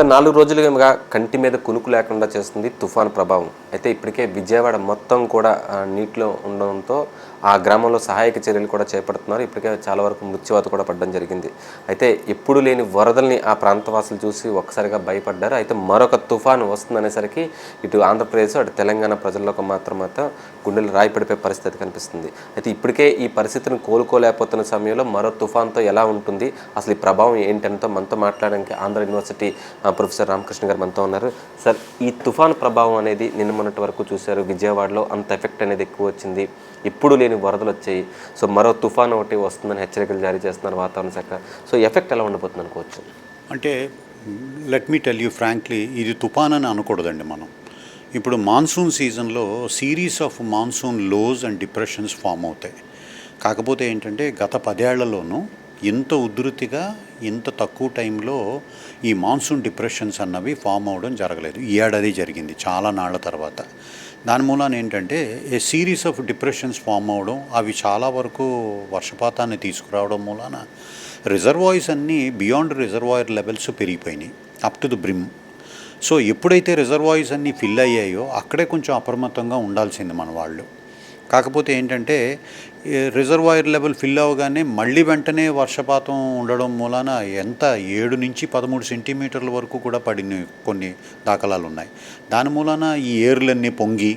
గత నాలుగు రోజులుగా కంటి మీద కునుకు లేకుండా చేస్తుంది తుఫాన్ ప్రభావం. అయితే ఇప్పటికే విజయవాడ మొత్తం కూడా నీటిలో ఉండడంతో ఆ గ్రామంలో సహాయక చర్యలు కూడా చేపడుతున్నారు. ఇప్పటికే చాలా వరకు మృత్యువాత కూడా పడడం జరిగింది. అయితే ఎప్పుడు లేని వరదల్ని ఆ ప్రాంతవాసులు చూసి ఒక్కసారిగా భయపడ్డారు. అయితే మరొక తుఫాను వస్తుందనేసరికి ఇటు ఆంధ్రప్రదేశ్ అటు తెలంగాణ ప్రజల్లోకి మాత్రం మాత్రం గుండెలు రాయిపడిపోయే పరిస్థితి కనిపిస్తుంది. అయితే ఇప్పటికే ఈ పరిస్థితిని కోలుకోలేకపోతున్న సమయంలో మరో తుఫాన్తో ఎలా ఉంటుంది? అసలు ఈ ప్రభావం ఏంటంటే మనతో మాట్లాడడానికి ఆంధ్ర యూనివర్సిటీ ప్రొఫెసర్ రామకృష్ణ గారు మనతో ఉన్నారు. సార్ ఈ తుఫాన్ ప్రభావం అనేది నిన్న మొన్నటి వరకు చూశారు. విజయవాడలో అంత ఎఫెక్ట్ అనేది ఎక్కువ వచ్చింది. ఎప్పుడు లేని వరదలు వచ్చాయి. సో మరో తుఫాన్ ఒకటి వస్తుందని హెచ్చరికలు జారీ చేస్తున్నారు వాతావరణ శాఖ. సో ఎఫెక్ట్ ఎలా ఉండబోతుంది అనుకోవచ్చు? అంటే let me tell you frankly ఇది తుఫాన్ అని అనకూడదండి మనం. ఇప్పుడు మాన్సూన్ సీజన్లో series of monsoon lows and depressions form అవుతాయి. కాకపోతే ఏంటంటే గత పదేళ్ళలోనూ ఇంత ఉధృతిగా ఇంత తక్కువ టైంలో ఈ మాన్సూన్ డిప్రెషన్స్ అన్నవి ఫామ్ అవడం జరగలేదు. ఈ ఏడాది జరిగింది చాలా నాళ్ళ తర్వాత. దాని మూలాన ఏంటంటే a series of depressions form అవడం అవి చాలా వరకు వర్షపాతాన్ని తీసుకురావడం మూలాన రిజర్వాయర్స్ అన్నీ బియాండ్ రిజర్వాయర్ లెవెల్స్ పెరిగిపోయినాయి up to the brim so ఎప్పుడైతే రిజర్వాయర్స్ అన్నీ ఫిల్ అయ్యాయో అక్కడే కొంచెం అప్రమత్తంగా ఉండాల్సింది మన వాళ్ళు. కాకపోతే ఏంటంటే రిజర్వాయర్ లెవెల్ ఫిల్ అవ్వగానే మళ్ళీ వెంటనే వర్షపాతం ఉండడం మూలాన ఎంత ఏడు నుంచి పదమూడు సెంటీమీటర్ల వరకు కూడా పడిన కొన్ని దాఖలాలు ఉన్నాయి. దాని మూలాన ఈ ఏర్లన్నీ పొంగి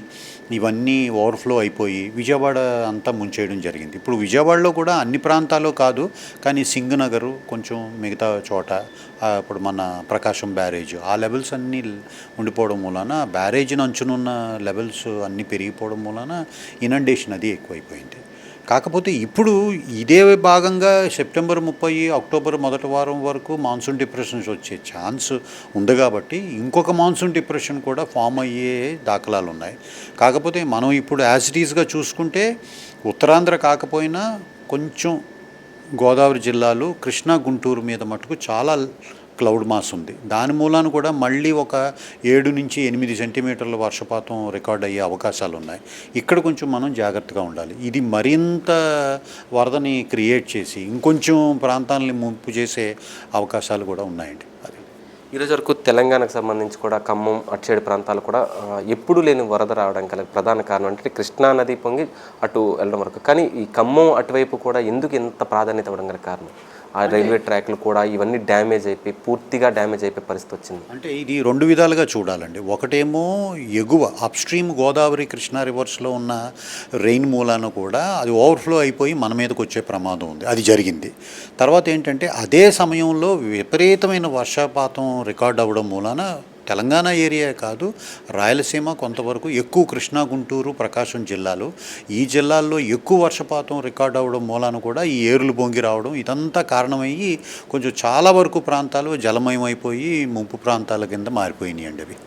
ఇవన్నీ ఓవర్ఫ్లో అయిపోయి విజయవాడ అంతా ముంచేయడం జరిగింది. ఇప్పుడు విజయవాడలో కూడా అన్ని ప్రాంతాలు కాదు కానీ సింగనగరు కొంచెం మిగతా చోట ఇప్పుడు మన ప్రకాశం బ్యారేజ్ ఆ లెవెల్స్ అన్నీ ఉండిపోవడం మూలాన బ్యారేజ్ అంచునున్న లెవెల్స్ అన్నీ పెరిగిపోవడం మూలాన ఇనండేషన్ అది ఎక్కువైపోయింది. కాకపోతే ఇప్పుడు ఇదే భాగంగా సెప్టెంబర్ ముప్పై అక్టోబర్ మొదటి వారం వరకు మాన్సూన్ డిప్రెషన్స్ వచ్చే ఛాన్స్ ఉంది కాబట్టి ఇంకొక మాన్సూన్ డిప్రెషన్ కూడా ఫామ్ అయ్యే దాఖలాలు ఉన్నాయి కాకపోతే మనం ఇప్పుడు యాసిటీస్గా చూసుకుంటే ఉత్తరాంధ్ర కాకపోయినా కొంచెం గోదావరి జిల్లాలు కృష్ణా గుంటూరు మీద మటుకు చాలా క్లౌడ్ మాస్ ఉంది. దాని మూలాన కూడా మళ్ళీ ఒక ఏడు నుంచి ఎనిమిది సెంటీమీటర్ల వర్షపాతం రికార్డ్ అయ్యే అవకాశాలు ఉన్నాయి. ఇక్కడ కొంచెం మనం జాగ్రత్తగా ఉండాలి. ఇది మరింత వరదని క్రియేట్ చేసి ఇంకొంచెం ప్రాంతాలని ముంపు చేసే అవకాశాలు కూడా ఉన్నాయండి. అది. ఈరోజు వరకు తెలంగాణకు సంబంధించి కూడా ఖమ్మం అటు సైడ్ ప్రాంతాలు కూడా ఎప్పుడు లేని వరద రావడం గల ప్రధాన కారణం అంటే కృష్ణా నది పొంగి అటు వెళ్ళడం వరకు. కానీ ఈ ఖమ్మం అటువైపు కూడా ఎందుకు ఇంత ప్రాధాన్యత ఇవ్వడం గల కారణం? ఆ రైల్వే ట్రాక్లు కూడా ఇవన్నీ డ్యామేజ్ అయిపోయి పూర్తిగా డ్యామేజ్ అయిపోయే పరిస్థితి వచ్చింది. అంటే ఇది రెండు విధాలుగా చూడాలండి. ఒకటేమో ఎగువ అప్స్ట్రీమ్ గోదావరి కృష్ణా రివర్స్లో ఉన్న రెయిన్ మూలాన కూడా అది ఓవర్ఫ్లో అయిపోయి మన మీదకి వచ్చే ప్రమాదం ఉంది. అది జరిగింది. తర్వాత ఏంటంటే అదే సమయంలో విపరీతమైన వర్షపాతం రికార్డ్ అవ్వడం మూలాన తెలంగాణ ఏరియా కాదు రాయలసీమ కొంతవరకు ఎక్కువ కృష్ణా గుంటూరు ప్రకాశం జిల్లాలు. ఈ జిల్లాల్లో ఎక్కువ వర్షపాతం రికార్డ్ అవ్వడం మూలాన కూడా ఈ ఏరులు బొంగి రావడం ఇదంతా కారణమయ్యి కొంచెం చాలా వరకు ప్రాంతాలు జలమయమైపోయి ముంపు ప్రాంతాల కింద మారిపోయినాయి అండి అవి.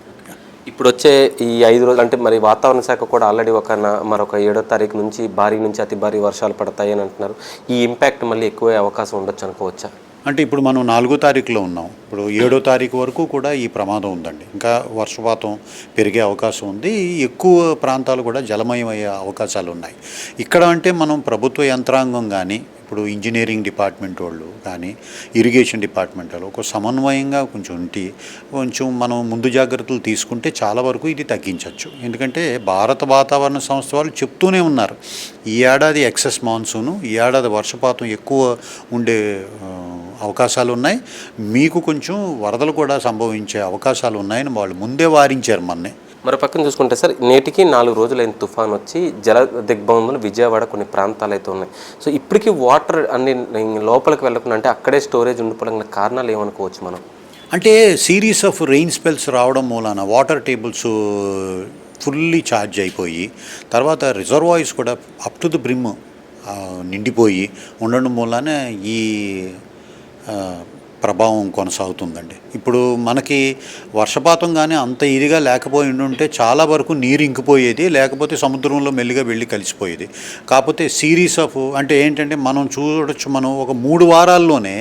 ఇప్పుడు వచ్చే ఈ ఐదు రోజులు అంటే మరి వాతావరణ శాఖ కూడా ఆల్రెడీ ఒక మరొక ఏడో తారీఖు నుంచి భారీ నుంచి అతి భారీ వర్షాలు పడతాయి అని అంటున్నారు. ఈ ఇంపాక్ట్ మళ్ళీ ఎక్కువ అవకాశం ఉండొచ్చు అనుకోవచ్చా? అంటే ఇప్పుడు మనం నాలుగో తారీఖులో ఉన్నాం. ఇప్పుడు ఏడో తారీఖు వరకు కూడా ఈ ప్రమాదం ఉందండి. ఇంకా వర్షపాతం పెరిగే అవకాశం ఉంది. ఎక్కువ ప్రాంతాలు కూడా జలమయం అయ్యే అవకాశాలు ఉన్నాయి. ఇక్కడ అంటే మనం ప్రభుత్వ యంత్రాంగం కానీ ఇప్పుడు ఇంజనీరింగ్ డిపార్ట్మెంట్ వాళ్ళు కానీ ఇరిగేషన్ డిపార్ట్మెంట్ వాళ్ళు ఒక సమన్వయంగా కొంచెం ఉంటి కొంచెం మనం ముందు జాగ్రత్తలు తీసుకుంటే చాలా వరకు ఇది తగ్గించవచ్చు ఎందుకంటే భారత వాతావరణ సంస్థ వాళ్ళు చెప్తూనే ఉన్నారు. ఈ ఏడాది ఎక్సెస్ మాన్సూను ఈ ఏడాది వర్షపాతం ఎక్కువ ఉండే అవకాశాలు ఉన్నాయి మీకు కొంచెం వరదలు కూడా సంభవించే అవకాశాలు ఉన్నాయని వాళ్ళు ముందే వారించారు మొన్నే. మరో పక్కన చూసుకుంటే సార్ నేటికి నాలుగు రోజులైన తుఫాన్ వచ్చి జల దిగ్బంధంలో విజయవాడ కొన్ని ప్రాంతాలు అయితే ఉన్నాయి. సో ఇప్పటికీ వాటర్ అన్ని లోపలికి వెళ్ళకుండా అంటే అక్కడే స్టోరేజ్ ఉండిపోవడం కారణాలు ఏమనుకోవచ్చు మనం? అంటే సిరీస్ ఆఫ్ రెయిన్ స్పెల్స్ రావడం మూలాన వాటర్ టేబుల్స్ ఫుల్లీ ఛార్జ్ అయిపోయి తర్వాత రిజర్వాయర్స్ కూడా అప్ టు ద బ్రిమ్ నిండిపోయి ఉండడం మూలాన ఈ ప్రభావం కొనసాగుతుందండి. ఇప్పుడు మనకి వర్షపాతం కానీ అంత ఇదిగా లేకపోయి ఉంటే చాలా వరకు నీరు ఇంకిపోయేది లేకపోతే సముద్రంలో మెల్లిగా వెళ్ళి కలిసిపోయేది. కాకపోతే సిరీస్ ఆఫ్ అంటే ఏంటంటే మనం చూడొచ్చు మనం ఒక మూడు వారాల్లోనే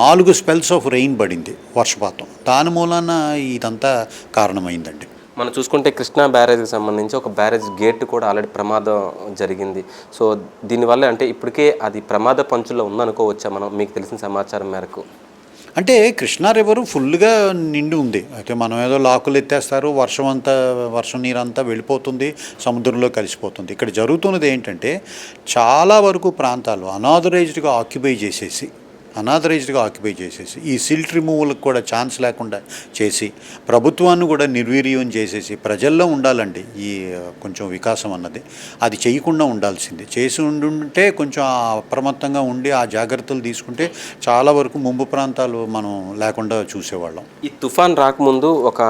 నాలుగు స్పెల్స్ ఆఫ్ రెయిన్ పడింది వర్షపాతం. దాని మూలాన ఇదంతా కారణమైందండి. మనం చూసుకుంటే కృష్ణా బ్యారేజ్కి సంబంధించి ఒక బ్యారేజ్ గేట్ కూడా ఆల్రెడీ ప్రమాదం జరిగింది. సో దీనివల్ల అంటే ఇప్పటికే అది ప్రమాద పంచులో ఉందనుకోవచ్చా మనం? మీకు తెలిసిన సమాచారం మేరకు. అంటే కృష్ణా రివర్ ఫుల్గా నిండి ఉంది. అయితే మనం ఏదో లాకులు ఎత్తేస్తారు వర్షం అంతా వర్షం నీరు అంతా వెళ్ళిపోతుంది సముద్రంలో కలిసిపోతుంది. ఇక్కడ జరుగుతున్నది ఏంటంటే చాలా వరకు ప్రాంతాలు అనాథరైజ్డ్గా ఆక్యుపై చేసేసి అనాథరైజ్డ్గా ఆక్యుపై చేసేసి ఈ సిల్ట్ రిమూవల్కి కూడా ఛాన్స్ లేకుండా చేసి ప్రభుత్వాన్ని కూడా నిర్వీర్యం చేసేసి ప్రజల్లో ఉండాలండి ఈ కొంచెం వికాసం అన్నది. అది చేయకుండా ఉండాల్సింది. చేసి ఉండుంటే కొంచెం అప్రమత్తంగా ఉండి ఆ జాగ్రత్తలు తీసుకుంటే చాలా వరకు ముంపు ప్రాంతాలు మనం లేకుండా చూసేవాళ్ళం. ఈ తుఫాన్ రాకముందు ఒక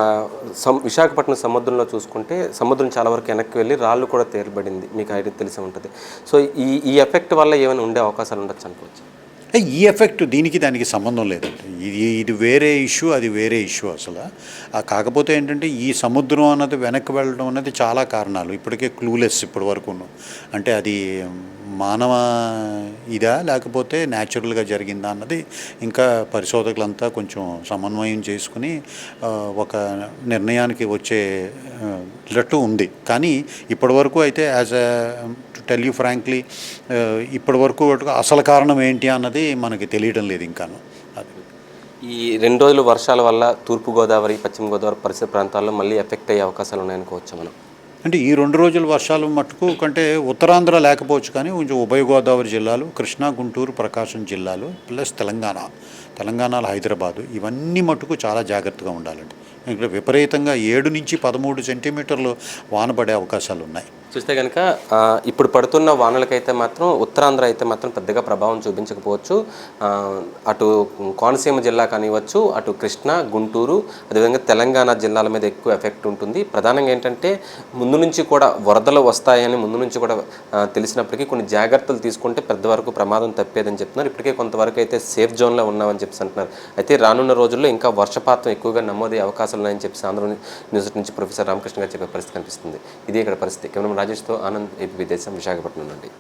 సం విశాఖపట్నం సముద్రంలో చూసుకుంటే సముద్రం చాలా వరకు వెనక్కి వెళ్ళి రాళ్ళు కూడా తేలిబడింది. మీకు ఐడియా తెలిసి ఉంటుంది. సో ఈ ఈ ఎఫెక్ట్ వల్ల ఏమైనా ఉండే అవకాశాలు ఉండొచ్చు అనుకోవచ్చు? ఈ ఎఫెక్ట్ దీనికి దానికి సంబంధం లేదండి. ఇది ఇది వేరే ఇష్యూ అది వేరే ఇష్యూ అసలు. కాకపోతే ఏంటంటే ఈ సముద్రం అన్నది వెనక్కి వెళ్ళడం అనేది చాలా కారణాలు. ఇప్పటికే క్లూలెస్ ఇప్పటి వరకు అంటే అది మానవ ఇదా లేకపోతే న్యాచురల్గా జరిగిందా అన్నది ఇంకా పరిశోధకులంతా కొంచెం సమన్వయం చేసుకుని ఒక నిర్ణయానికి వచ్చే లట్టు ఉంది. కానీ ఇప్పటి వరకు అయితే as to tell you frankly ఇప్పటి వరకు అసలు కారణం ఏంటి అన్నది మనకి తెలియడం లేదు ఇంకాను. అది. ఈ రెండు రోజులు వర్షాల వల్ల తూర్పు గోదావరి పశ్చిమ గోదావరి పరిసర ప్రాంతాల్లో మళ్ళీ ఎఫెక్ట్ అయ్యే అవకాశాలు ఉన్నాయనుకోవచ్చు మనం? అంటే ఈ రెండు రోజుల వర్షాలు మట్టుకు కంటే ఉత్తరాంధ్ర లేకపోవచ్చు కానీ కొంచెం ఉభయ గోదావరి జిల్లాలు కృష్ణా గుంటూరు ప్రకాశం జిల్లాలు ప్లస్ తెలంగాణ తెలంగాణలో హైదరాబాదు ఇవన్నీ మట్టుకు చాలా జాగ్రత్తగా ఉండాలండి. ఇక్కడ విపరీతంగా ఏడు నుంచి పదమూడు సెంటీమీటర్లు వాన పడే అవకాశాలు ఉన్నాయి చూస్తే కనుక ఇప్పుడు పడుతున్న వానలకైతే మాత్రం ఉత్తరాంధ్ర అయితే మాత్రం పెద్దగా ప్రభావం చూపించకపోవచ్చు. అటు కోనసీమ జిల్లా కానివ్వచ్చు అటు కృష్ణా గుంటూరు అదేవిధంగా తెలంగాణ జిల్లాల మీద ఎక్కువ ఎఫెక్ట్ ఉంటుంది. ప్రధానంగా ఏంటంటే ముందు నుంచి కూడా వరదలు వస్తాయని ముందు నుంచి కూడా తెలిసినప్పటికీ కొన్ని జాగ్రత్తలు తీసుకుంటే పెద్ద వరకు ప్రమాదం తప్పేదని చెప్తున్నారు. ఇప్పటికే కొంతవరకు అయితే సేఫ్ జోన్లో ఉన్నామని చెప్పి అంటున్నారు. అయితే రానున్న రోజుల్లో ఇంకా వర్షపాతం ఎక్కువగా నమోదయ్యే అవకాశాలు ఉన్నాయని చెప్పి ఆంధ్ర న్యూస్ నుంచి ప్రొఫెసర్ రామకృష్ణ గారు చెప్పే పరిస్థితి కనిపిస్తుంది. ఇది ఇక్కడ పరిస్థితి. కేవలం రాజేష్తో ఆనంద్ ఏపీ దేశం విశాఖపట్నం నుండి